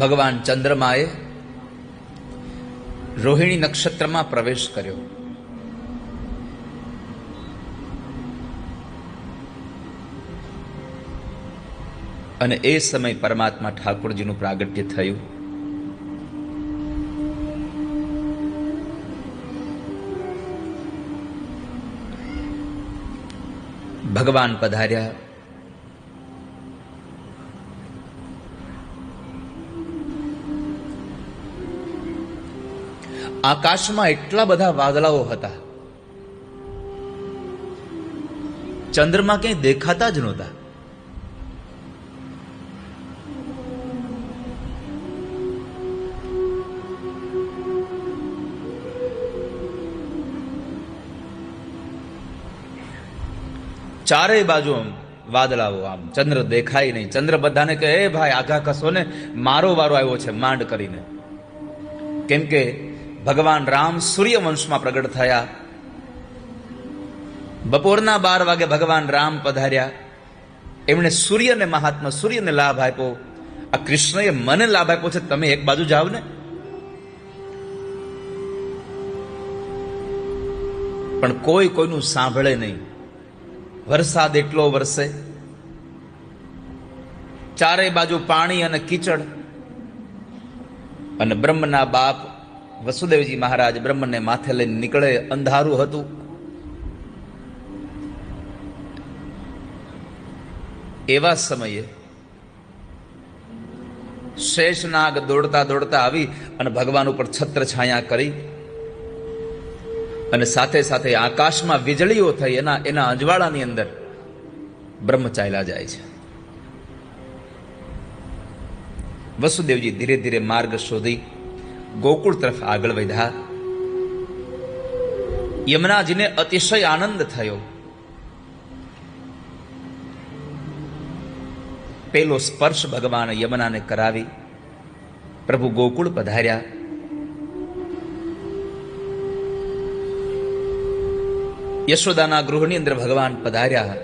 ભગવાન ચંદ્રમાએ રોહિણી નક્ષત્રમાં પ્રવેશ કર્યો. અને એ સમય પરમાત્મા ઠાકોરજીનું પ્રાગટ્ય થયું. ભગવાન પધાર્યા. આકાશમાં એટલા બધા વાદળાઓ હતા. ચંદ્રમાં ક્યાંય દેખાતા જ નહોતા. ચારેય બાજુ આમ વાદળાઓ, આમ ચંદ્ર દેખાય નહીં. ચંદ્ર બધાને કહે, એ ભાઈ, આઘા કસો ને મારો વારો આવ્યો છે માંડ કરીને. કેમ કે ભગવાન રામ સૂર્યવંશમાં પ્રગટ થયા. બપોરના બાર વાગે ભગવાન રામ પધાર્યા. એમણે સૂર્યને મહાત્મા, સૂર્યને લાભ આપ્યો. આ કૃષ્ણએ મને લાભ આપ્યો છે, તમે એક બાજુ જાઓ ને. પણ કોઈ કોઈનું સાંભળે નહીં. વરસાદ એટલો વરસે. ચારેય બાજુ પાણી અને કીચડ. અને બ્રહ્મના બાપ વસુદેવજી મહારાજ બ્રહ્મને માથે લઈને નીકળે, અંધારું હતું. એવા સમયે શેષનાગ દોડતા દોડતા આવી અને ભગવાન ઉપર છત્ર છાયા કરી અને સાથે સાથે આકાશમાં વીજળીઓ થઈ, એના એના અજવાળાની અંદર બ્રહ્મ ચાલ્યા જાય છે. વસુદેવજી ધીરે ધીરે માર્ગ શોધી ગોકુળ તરફ આગળ વધ્યા. યમુનાજીને અતિશય આનંદ થયો. પેલો સ્પર્શ ભગવાન યમુનાને કરાવી પ્રભુ ગોકુળ પધાર્યા. યશોદાના ગૃહની અંદર ભગવાન પધાર્યા.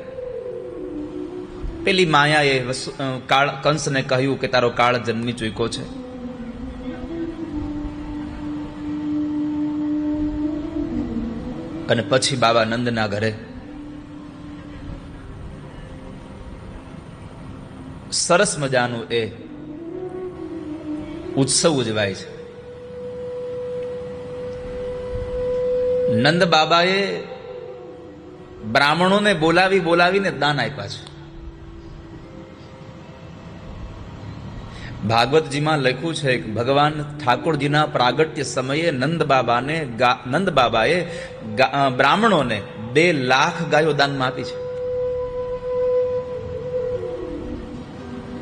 પેલી માયાએ કાળ કંસને કહ્યું કે તારો કાળ જન્મી ચૂક્યો છે. અને પછી બાબા નંદના ઘરે. સરસ મજાનું એ ઉત્સવ ઉજવાય છે. નંદ બાબાએ બ્રાહ્મણોને બોલાવી બોલાવીને દાન આપ્યા છે. ભાગવતજીમાં લખ્યું છે ભગવાન ઠાકોરજીના પ્રાગટ્ય સમયે નંદ બાબાને નંદ બાબાએ બ્રાહ્મણોને બે લાખ ગાયો દાનમાં આપી છે.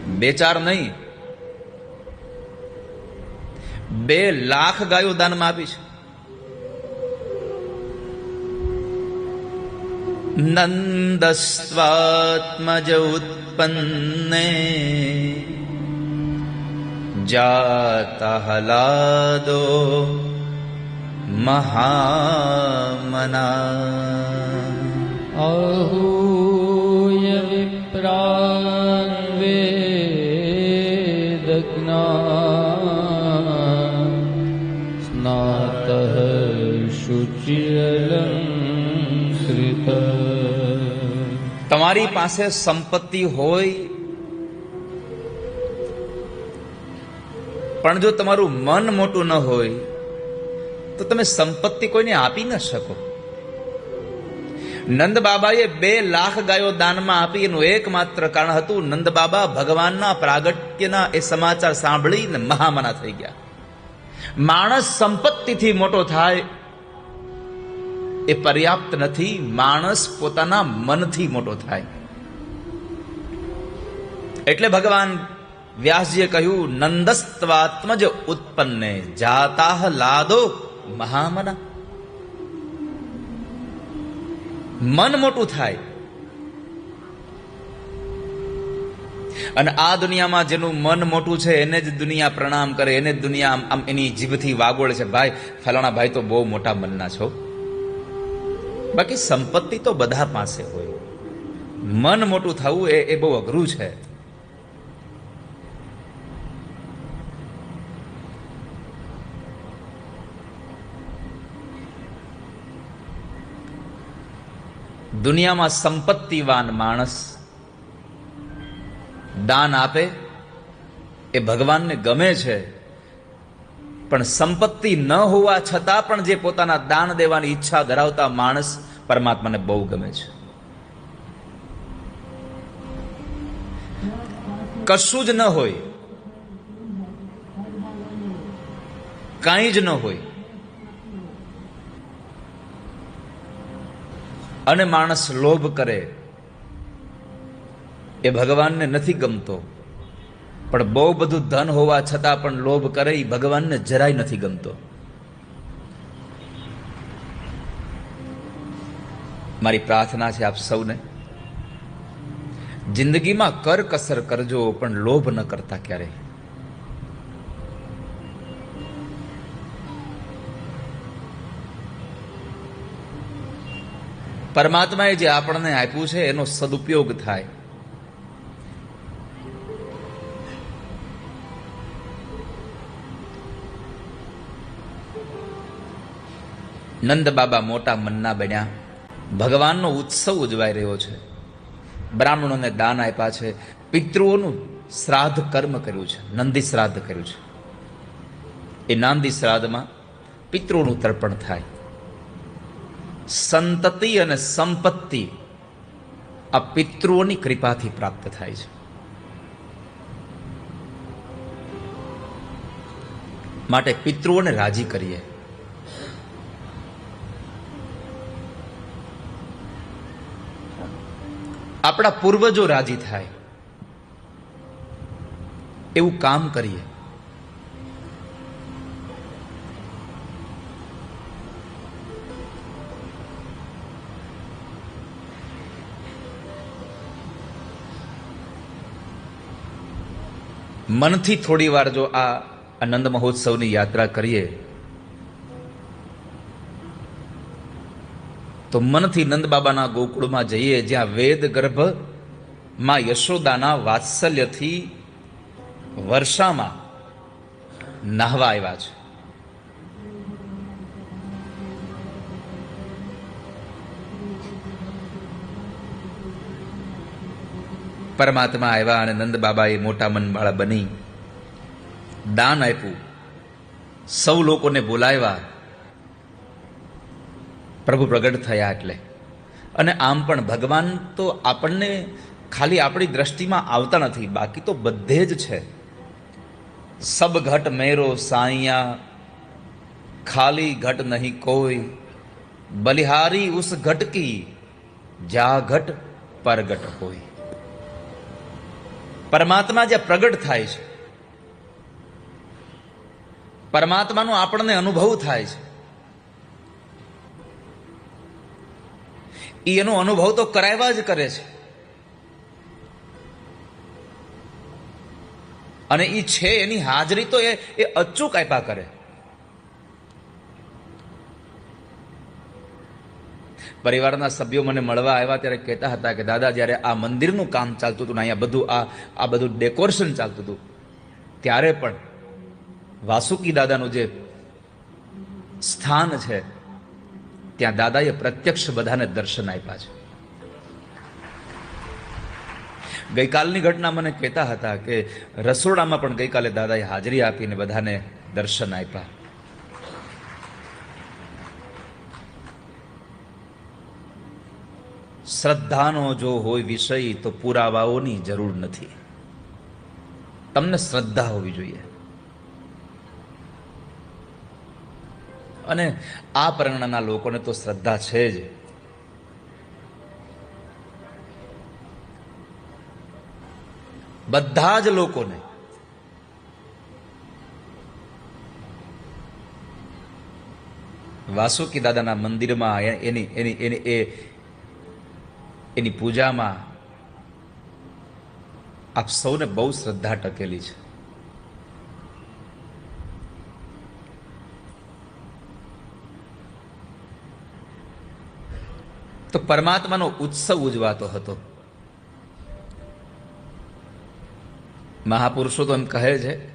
બે ચાર નહીં. બે લાખ ગાયો દાનમાં આપી છે. નંદસ્વાત્મજ ઉત્પન્ને જાતહલાદો મહામના आहूय विप्रान् वेदज्ञान् स्नातः शुचिरलङ्कृत તમારી પાસે સંપત્તિ હોય પણ જો તમારું મન મોટું ન હોય, તો તમે સંપત્તિ કોઈને આપી ન શકો. નંદ બાબાએ બે લાખ ગાયો દાનમાં આપી એનું એકમાત્ર કારણ હતું નંદ બાબા ભગવાનના પ્રાગટ્યના એ સમાચાર સાંભળીને મહામના થઈ ગયા. માણસ સંપત્તિથી મોટો થાય એ પર્યાપ્ત નથી, માણસ પોતાના મનથી મોટો થાય. એટલે ભગવાન વ્યાસજીએ કહ્યું, નંદસ્ત્વાત્મજ ઉત્પન્ને જાતા લાદો મહામના. મન મોટું થાય. અને આ દુનિયામાં જેનું મન મોટું છે, એને જ દુનિયા પ્રણામ કરે, એને જ દુનિયા આમ- એની જીભથી વાગોળે છે. ભાઈ, ફલાણા ભાઈ તો બહુ મોટા મનના છો. બાકી સંપત્તિ તો બધા પાસે હોય. મન મોટું થવું એ એ બહુ અઘરું છે. દુનિયામાં સંપત્તિવાન માણસ દાન આપે એ ભગવાનને ગમે છે, પણ સંપત્તિ ન હોવા છતાં પણ જે પોતાના દાન દેવાની ઈચ્છા ધરાવતા માણસ પરમાત્માને બહુ ગમે છે. કશું જ ન હોય, કાંઈ જ ન હોય અને માણસ લોભ કરે એ ભગવાનને નથી ગમતો. પણ બહુ બધું ધન હોવા છતાં પણ લોભ કરે એ ભગવાનને જરાય નથી ગમતો. મારી પ્રાર્થના છે આપ સૌને, જિંદગીમાં કર કસર કરજો, પણ લોભ ન કરતા ક્યારેય. પરમાત્માએ જે આપણને આપ્યું છે, એનો સદુપયોગ થાય. નંદ બાબા મોટા મનના બન્યા. ભગવાનનો ઉત્સવ ઉજવાઈ રહ્યો છે. બ્રાહ્મણોને દાન આપ્યા છે. પિતૃઓનું શ્રાદ્ધ કર્મ કર્યું છે. નંદી શ્રાદ્ધ કર્યું છે. એ નાંદી શ્રાદ્ધમાં પિતૃનું તર્પણ થાય. સંતતિ અને સંપત્તિ આ પિતૃઓની કૃપાથી પ્રાપ્ત થાય છે. માટે પિતૃઓને રાજી કરીએ. આપણા પૂર્વજો રાજી થાય. એવું કામ કરીએ. મનથી થોડી વાર જો આ આનંદ મહોત્સવની યાત્રા કરીએ, તો મનથી નંદ બાબાના ગોકુળમાં જઈએ, જ્યાં વેદ ગર્ભમાં યશોદાના વાત્સલ્યથી વર્ષામાં નાહવા આવ્યા છે. પરમાત્મા આવ્યા અને નંદ બાબાએ મોટા મનવાળા બની. દાન આપ્યું. સૌ લોકોને બોલાવ્યા. પ્રભુ પ્રગટ થયા એટલે. અને આમ પણ ભગવાન તો આપણને ખાલી આપણી દ્રષ્ટિમાં આવતા નથી, બાકી તો બધે જ છે. સબ ઘટ મેરો સાયા, ખાલી ઘટ નહીં કોઈ. બલિહારી ઉસ ઘટ કી, જા ઘટ પરગટ હોય પરમાત્મા જે પ્રગટ થાય છે. પરમાત્માનો આપણને અનુભવ થાય છે. એ એનો અનુભવ તો કરાવ્યા જ કરે છે. અને એ છે, એની હાજરી તો એ એ અચૂક આપ્યા કરે. પરિવારના સભ્યો મને મળવા આવ્યા ત્યારે કહેતા હતા કે, દાદા, જ્યારે આ મંદિરનું કામ ચાલતું હતું ને અહીંયા બધું આ આ બધું ડેકોરેશન ચાલતું હતું, ત્યારે પણ વાસુકી દાદાનું જે સ્થાન છે, ત્યાં દાદાએ પ્રત્યક્ષ બધાને દર્શન આપ્યા છે. ગઈકાલની ઘટના મને કહેતા હતા કે, રસોડામાં પણ ગઈકાલે દાદાએ હાજરી આપીને બધાને દર્શન આપ્યા. શ્રદ્ધાનો જો હોય વિષય, તો પુરાવાઓની જરૂર નથી. તમને શ્રદ્ધા હોવી જોઈએ. અને આ પ્રગણના લોકોને તો શ્રદ્ધા છે જ. બધા જ લોકોને વાસુકી દાદાના મંદિરમાં એની એની એની, એ એની પૂજામાં આપ સૌને બહુ શ્રદ્ધા ટકેલી છે. તો પરમાત્માનો ઉત્સવ ઉજવાતો હતો. મહાપુરુષો તો એમ કહે છે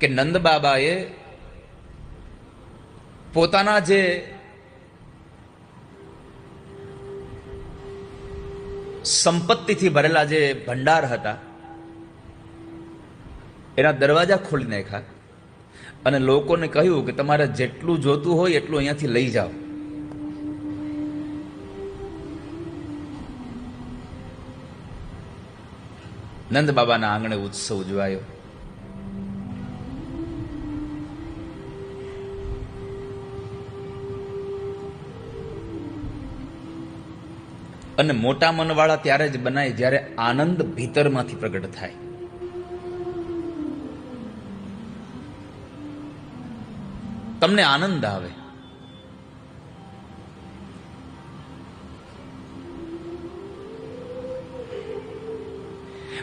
કે નંદ બાબાએ પોતાના જે સંપત્તિથી ભરેલા જે ભંડાર હતા, એના દરવાજા ખોલી નાખ્યા અને લોકોને કહ્યું કે તમારે જેટલું જોતું હોય એટલું અહીંયાથી લઈ જાઓ. નંદ બાબાના આંગણે ઉત્સવ ઉજવાયો. અને મોટા મનવાળા ત્યારે જ બનાય જ્યારે આનંદ ભીતરમાંથી પ્રગટ થાય. તમને આનંદ આવે.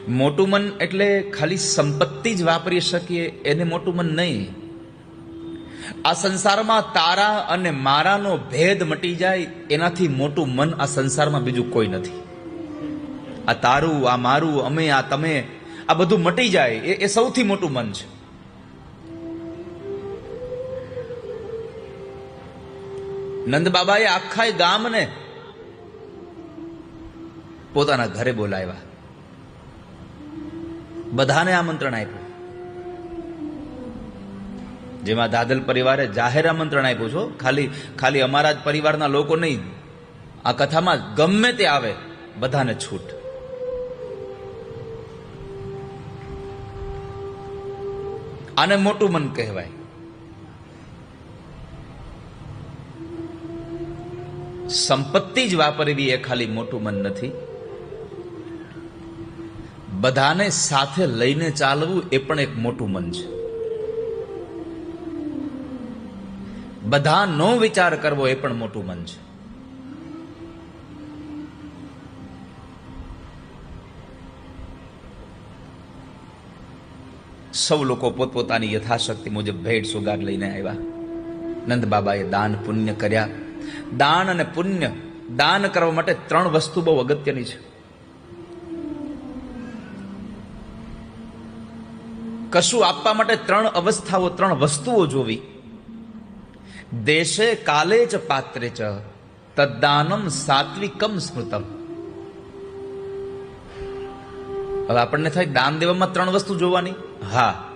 મોટું મન એટલે ખાલી સંપત્તિ જ વાપરી શકીએ, એને મોટું મન નહીં. આ સંસારમાં તારા અને મારાનો ભેદ મટી જાય, એનાથી મોટું મન આ સંસારમાં બીજું કોઈ નથી. આ તારું, આ મારું, અમે, આ તમે, આ બધું મટી જાય, એ એ સૌથી મોટું મન છે. નંદ બાબાએ આખા ગામને પોતાના ઘરે બોલાવ્યા. બધાને આમંત્રણ આપ્યું. જેમાં દાદલ પરિવારે જાહેર આમંત્રણ આપ્યું છો. ખાલી ખાલી અમારા જ પરિવારના લોકો નહીં. આ કથામાં ગમે તે આવે, બધાને છૂટ. આને મોટું મન કહેવાય. સંપત્તિ જ વાપરવી એ ખાલી મોટું મન નથી. બધાને સાથે લઈને ચાલવું એ પણ એક મોટું મન છે. બધાનો વિચાર કરવો એ પણ મોટું મન છે. સૌ લોકો પોતપોતાની યથાશક્તિ મુજબ ભેટ સુગાર લઈને આવ્યા. નંદ બાબાએ દાન પુણ્ય કર્યા. દાન અને પુણ્ય, દાન કરવા માટે ત્રણ વસ્તુ બહુ અગત્યની છે. કશું આપવા માટે ત્રણ અવસ્થાઓ, ત્રણ વસ્તુઓ જોવી. દેશે કાલે ચ પાત્રે ચ, તદ્દાનમ સાત્વિકમ સ્મૃતમ. હવે આપણને થાય દાન દેવામાં ત્રણ વસ્તુ જોવાની? હા.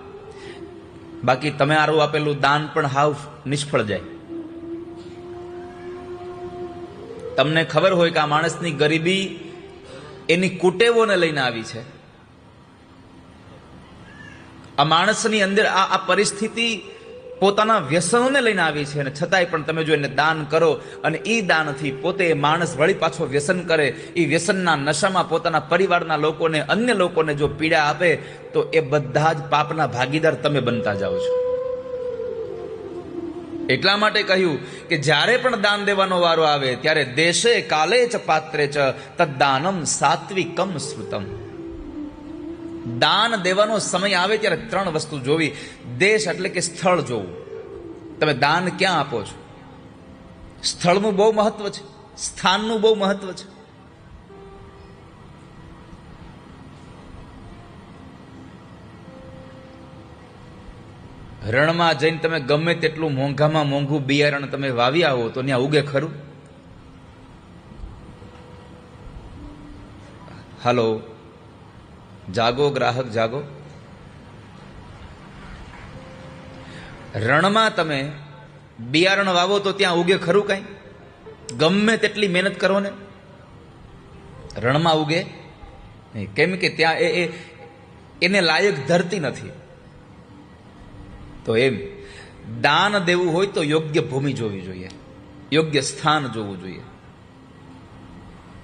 બાકી તમે આરું આપેલું દાન પણ હાવ નિષ્ફળ જાય. તમને ખબર હોય કે આ માણસની ગરીબી એની કુટેવોને લઈને આવી છે. આ માણસની અંદર આ આ પરિસ્થિતિ પોતાના વ્યસનોને લઈને આવી છે અને છતાંય પણ તમે જો એને દાન કરો અને એ દાનથી પોતે માણસ વળી પાછો વ્યસન કરે એ વ્યસનના નશામાં પોતાના પરિવારના લોકોને, અન્ય લોકોને જો પીડા આપે, તો એ બધા જ પાપના ભાગીદાર તમે બનતા જાઓ છો. એટલા માટે કહ્યું કે જ્યારે પણ દાન દેવાનો વારો આવે, ત્યારે દેશે કાલે જ પાત્રે ચ તદ્દાનમ સાત્વિકમ શ્રુતમ દાન દેવાનો સમય આવે ત્યારે ત્રણ વસ્તુ જોવી. દેશ એટલે કે સ્થળ જોવું. તમે દાન ક્યાં આપો છો? સ્થળનું બહુ મહત્વ છે. સ્થાનનું બહુ મહત્વ છે. રણમાં જઈને તમે ગમે તેટલું મોંઘામાં મોંઘું બિયારણ તમે વાવી આવો તો ત્યાં ઉગે ખરું? હલો. જાગો ગ્રાહક, જાગો. રણમાં તમે બિયારણ વાવો તો ત્યાં ઉગે ખરું કાંઈ? ગમે તેટલી મહેનત કરો ને રણમાં ઉગે નહીં. કેમ કે ત્યાં એ એને લાયક ધરતી નથી. તો એમ, દાન દેવું હોય તો યોગ્ય ભૂમિ જોવી જોઈએ. યોગ્ય સ્થાન જોવું જોઈએ.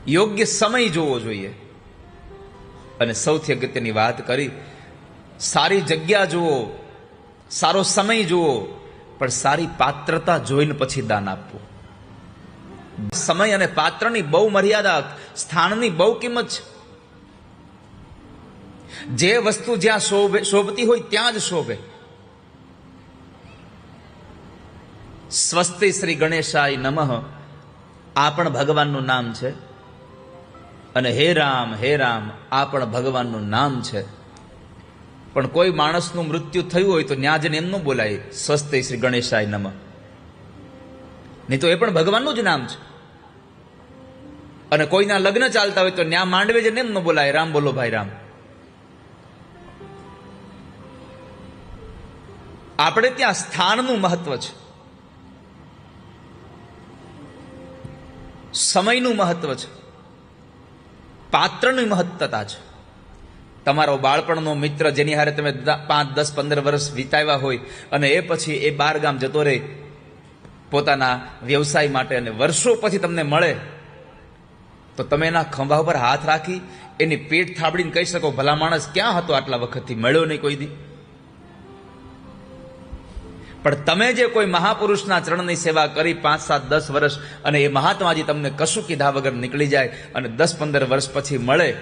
યોગ્ય સમય જોવો જોઈએ. અને સૌથી અગત્યની વાત કરી, સારી જગ્યા જુઓ, સારો સમય જુઓ, પણ સારી પાત્રતા જોઈને પછી દાન આપવું. સમય અને પાત્રની બહુ મર્યાદા, સ્થાનની બહુ કિંમત છે. જે વસ્તુ જ્યાં શોભે, શોભતી હોય ત્યાં જ શોભે. સ્વસ્તિ શ્રી ગણેશાય નમઃ. આ પણ ભગવાનનું નામ છે. અને હે રામ હે રામ, આ પણ ભગવાનનું નામ છે. પણ કોઈ માણસનું મૃત્યુ થયું હોય તો ન્યા જઈને એમનું બોલાય. સ્વસ્તે શ્રી ગણેશાય નમ. નહીં તો એ પણ ભગવાનનું જ નામ છે. અને કોઈના લગ્ન ચાલતા હોય તો ન્યા માંડવે જ એમ ન બોલાય. રામ બોલો ભાઈ, રામ. આપણે ત્યાં સ્થાનનું મહત્વ છે. સમયનું મહત્વ છે. પાત્રની મહત્તતા છે. તમારો બાળપણનો મિત્ર જેની હારે તમે પાંચ, દસ, પંદર વર્ષ વિતાવ્યા હોય અને એ પછી એ બાર ગામ જતો રહે, પોતાના વ્યવસાય માટે અને વર્ષો પછી તમને મળે, તો તમે એના ખંભા ઉપર હાથ રાખી, એની પેટ થાબડીને કહી શકો, ભલા માણસ ક્યાં હતો આટલા વખતથી? મળ્યો નહીં કોઈ દી. પણ તમે જે કોઈ મહાપુરુષના ચરણની સેવા કરી પાંચ, સાત, દસ વર્ષ અને એ મહાત્માજી તમને કશું કીધા વગર નીકળી જાય અને દસ, પંદર વર્ષ પછી મળે,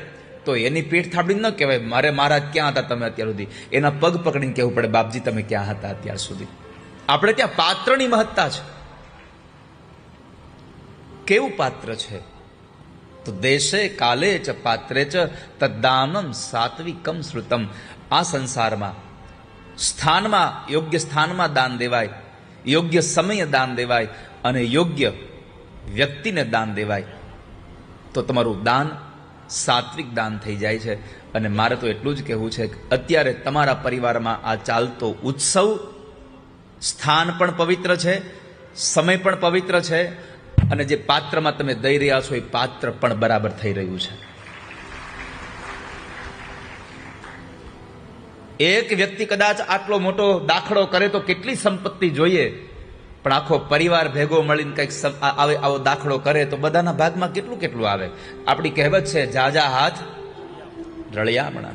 તો એની પીઠ થાબડી ન કહેવાય. મારે મહારાજ ક્યાં હતા તમે અત્યાર સુધી? એના પગ પકડીને કહેવું પડે, બાપજી, તમે ક્યાં હતા અત્યાર સુધી? આપણે ત્યાં પાત્રની મહત્તા છે. કેવું પાત્ર છે? તો દેશે કાલે ચ પાત્રે ચ તદ્દાનમ સાત્વિકમ શ્રુતમ. આ સંસારમાં સ્થાનમાં, યોગ્ય સ્થાનમાં દાન દેવાય, યોગ્ય સમયે દાન દેવાય અને યોગ્ય વ્યક્તિને દાન દેવાય. તો તમારું દાન સાત્વિક દાન થઈ જાય છે અને મારે તો એટલું જ કહેવું છે કે અત્યારે તમારા પરિવારમાં આ ચાલતો ઉત્સવ સ્થાન પણ પવિત્ર છે, સમય પણ પવિત્ર છે અને જે પાત્રમાં તમે દઈ રહ્યા છો એ પાત્ર પણ બરાબર થઈ રહ્યું છે. એક વ્યક્તિ કદાચ આટલો મોટો દાખલો કરે તો કેટલી સંપત્તિ જોઈએ? પણ આખો પરિવાર ભેગો મળીને કંઈક આવે આવો દાખલો કરે તો બધાના ભાગમાં કેટલું કેટલું આવે? આપણી કહેવત છે, જાજા હાથ, રળિયામણા.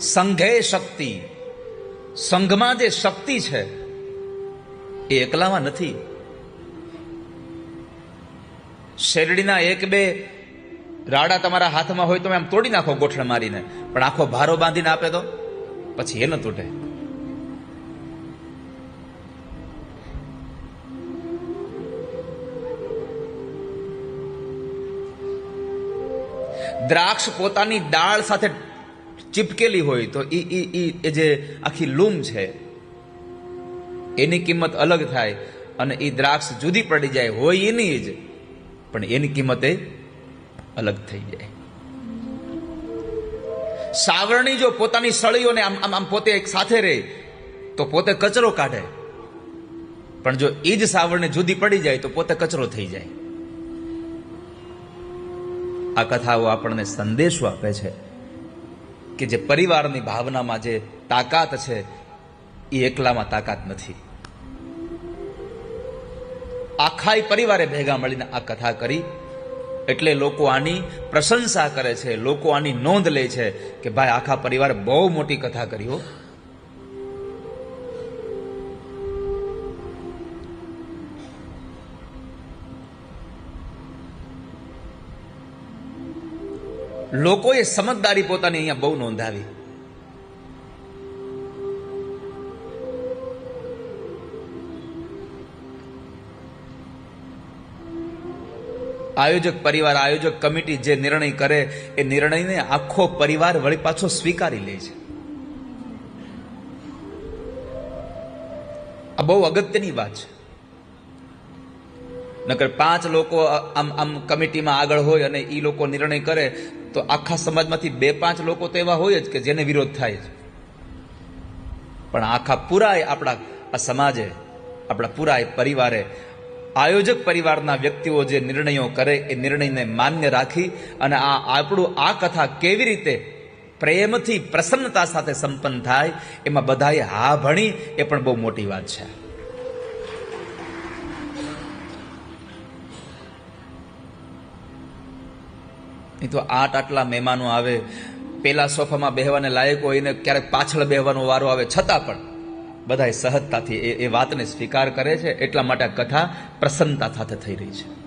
સંઘે શક્તિ. સંઘમાં જે શક્તિ છે, એ એકલામાં નથી. શેરડીના એક બે રાડા તમારા હાથમાં હોય તો આમ તોડી નાખો ગોઠણ મારીને. પણ આખો ભારો બાંધીને આપે તો? પછી એ ન તૂટે. દ્રાક્ષ પોતાની ડાળ સાથે ચીપકેલી હોય તો એ એ એ જે આખી લૂમ છે, એની કિંમત અલગ થાય અને એ દ્રાક્ષ જુદી પડી જાય, હોય એની જ. પણ એની કિંમતે અલગ થઈ જાય. સાવરણી જો પોતાની સળીઓને આમ આમ પોતે એક સાથે રહે, તો પોતે કચરો કાઢે. પણ જો એ જ સાવરણી જુદી પડી જાય, તો પોતે કચરો થઈ જાય. આ કથાઓ આપણને સંદેશો આપે છે કે જે પરિવારની ભાવનામાં જે તાકાત છે એ એકલામાં તાકાત નથી. આખાય પરિવારે ભેગા મળીને આ કથા કરી એટલે લોકો આની પ્રશંસા કરે છે, લોકો આની નોંધ લે છે કે ભાઈ આખા પરિવાર બહુ મોટી કથા કરી હો. લોકોએ સમજદારી પોતાની અહીંયા બહુ નોંધાવી. આયોજક પરિવાર, આયોજક કમિટી જે નિર્ણય કરે, એ નિર્ણયને આખો પરિવાર વળી પાછો સ્વીકારી લે છે. આ બહુ અગત્યની વાત છે. નકર પાંચ લોકો આમ આમ કમિટીમાં આગળ હોય અને એ લોકો નિર્ણય કરે, તો આખા સમાજમાંથી બે પાંચ લોકો તો એવા હોય જ કે જેને વિરોધ થાય છે. પણ આખા પૂરાય આપણા, આ સમાજે, આપણા પૂરાય પરિવારે આયોજક પરિવારના વ્યક્તિઓ જે નિર્ણયો કરે એ નિર્ણયને માન્ય રાખી અને આ આપણું આ કથા કેવી રીતે પ્રેમથી પ્રસન્નતા સાથે સંપન્ન થાય, એમાં બધાએ હા ભણી, એ પણ બહુ મોટી વાત છે. નહીં તો આઠ આટલા મહેમાનો આવે, પેલા સોફામાં બેહવાને લાયક હોય ને ક્યારેક પાછળ બેહવાનો વારો આવે, છતાં પણ બધા સહજતાથી એ એ વાતને સ્વીકાર કરે છે, એટલા માટે કથા પ્રસન્નતા સાથે થઈ રહી છે.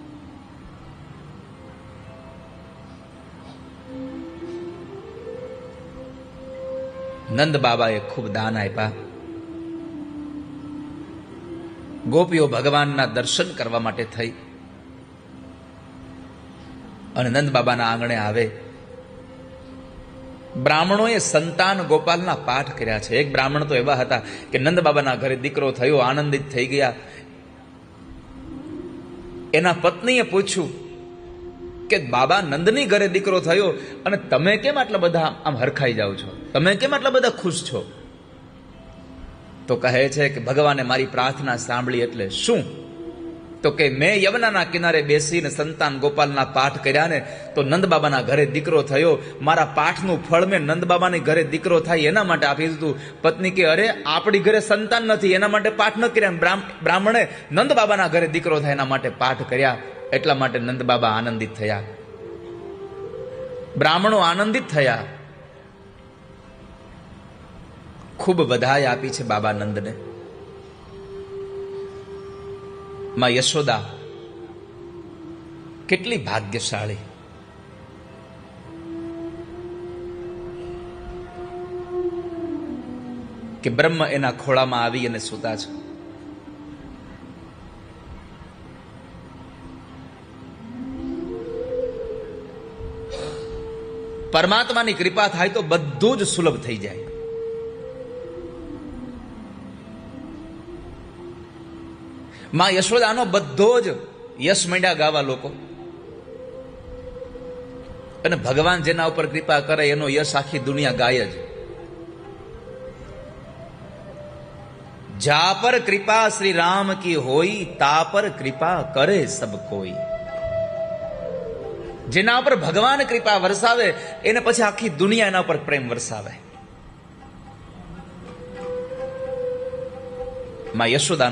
નંદ બાબાએ ખૂબ દાન આપ્યા. ગોપીઓ ભગવાનના દર્શન કરવા માટે થઈ. અને નંદ બાબાના આંગણે આવે. બ્રાહ્મણોએ સંતાન ગોપાલના પાઠ કર્યા છે. એક બ્રાહ્મણ તો એવા હતા કે નંદ બાબાના ઘરે દીકરો થયો, આનંદિત થઈ ગયા. એના પત્નીએ પૂછ્યું કે બાબા, નંદની ઘરે દીકરો થયો અને તમે કેમ આટલા બધા આમ હરખાઈ જાઓ છો? તમે કેમ આટલા બધા ખુશ છો? તો કહે છે કે ભગવાને મારી પ્રાર્થના સાંભળી એટલે શું? તો કે મેં યમુનાના કિનારે બેસીને સંતાન ગોપાલના પાઠ કર્યા ને, તો નંદ બાબાના ઘરે દીકરો થયો. મારા પાઠનું ફળ મેં નંદ બાબાની ઘરે દીકરો થાય એના માટે આપી દીધું. પત્ની કે, અરે, આપણી ઘરે સંતાન નથી, એના માટે પાઠ ન કર્યા. બ્રાહ્મ- બ્રાહ્મણે નંદ બાબાના ઘરે દીકરો થાય એના માટે પાઠ કર્યા. એટલા માટે નંદ બાબા આનંદિત થયા. બ્રાહ્મણો આનંદિત થયા. ખૂબ વધાઈ આપી છે બાબા નંદને. માં યશોદા કેટલી ભાગ્યશાળી. કે બ્રહ્મ એના ખોળામાં આવી અને સૂતા છે. પરમાત્માની કૃપા થાય તો બધું જ સુલભ થઈ જાય. માં યશોદાનો બધો જ યશ મંડ્યા ગાવા લોકો. અને ભગવાન જેના ઉપર કૃપા કરે એનો યશ આખી દુનિયા ગાય જ. જા પર કૃપા શ્રી રામ કી હોય, તા પર કૃપા કરે સબ કોઈ. જેના ઉપર ભગવાન કૃપા વરસાવે, એને પછી આખી દુનિયા એના ઉપર પ્રેમ વરસાવે. માં યશોદા